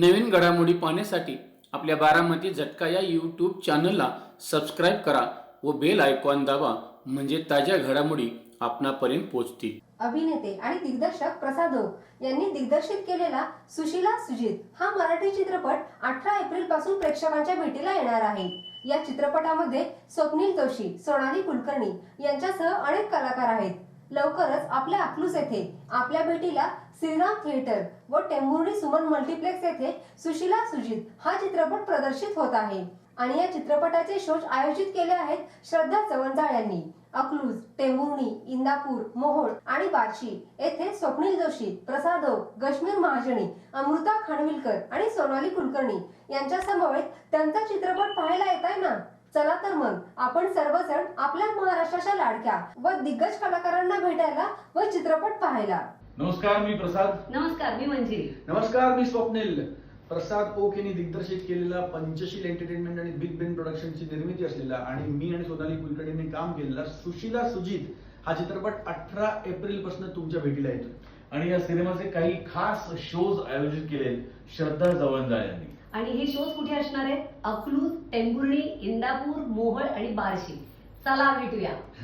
नवीन घडामोडी पाहण्यासाठी आपल्या बारामती झटका या यूट्यूब चॅनलला सबस्क्राईब करा व बेल आयकॉन दाबा म्हणजे ताज्या घडामोडी आपणापर्यंत पोहोचतील. अभिनेते आणि दिग्दर्शक प्रसाद यांनी दिग्दर्शित केलेला सुशीला सुजित हा मराठी चित्रपट अठरा एप्रिलपासून प्रेक्षकांच्या भेटीला येणार आहे. या चित्रपटामध्ये स्वप्नील जोशी सोनाली कुलकर्णी यांच्यासह अनेक कलाकार आहेत. लवकरच आपल्या अकलूस येथे आपल्या भेटीला श्रीराम थिएटर व टेंभुर्णी सुमन मल्टिप्लेक्स येथे सुशीला सुजित हा चित्रपट प्रदर्शित होत आहे. आणि या चित्रपटाचे शोज आयोजित केले आहेत श्रद्धा चवणजाळ यांनी. अकलूज टेंभुर्णी इंदापूर मोहोळ आणि बार्शी येथे स्वप्नील जोशी प्रसाद गश्मीर महाजनी अमृता खानविलकर आणि सोनाली कुलकर्णी यांच्या समवेत त्यांचा चित्रपट पाहायला येत आहे ना? चला तर मग आपण सर्वजण आपल्या महाराष्ट्राच्या लाडक्या व दिग्गज कलाकारांना भेटायला व चित्रपट पाहायला. नमस्कार मी प्रसाद. नमस्कार मी मंजिरी नमस्कार मी स्वप्नील. प्रसाद ओक यांनी दिग्दर्शित केलेला पंचशील एंटरटेनमेंट आणि बिग बेन प्रोडक्शनची निर्मिती असलेला आणि मी आणि सोनाली कुलकर्णींनी काम केलेला सुशीला सुजित हा चित्रपट अठरा एप्रिलपासून तुमच्या भेटीला येतो आणि या सिनेमाचे काही खास शोज आयोजित केले श्रद्धा जवळंजाळ यांनी. आणि हे शोज कुठे असणार आहेत? अकलूज टेंभुर्णी इंदापूर मोहोळ आणि बार्शी. चला भेटूया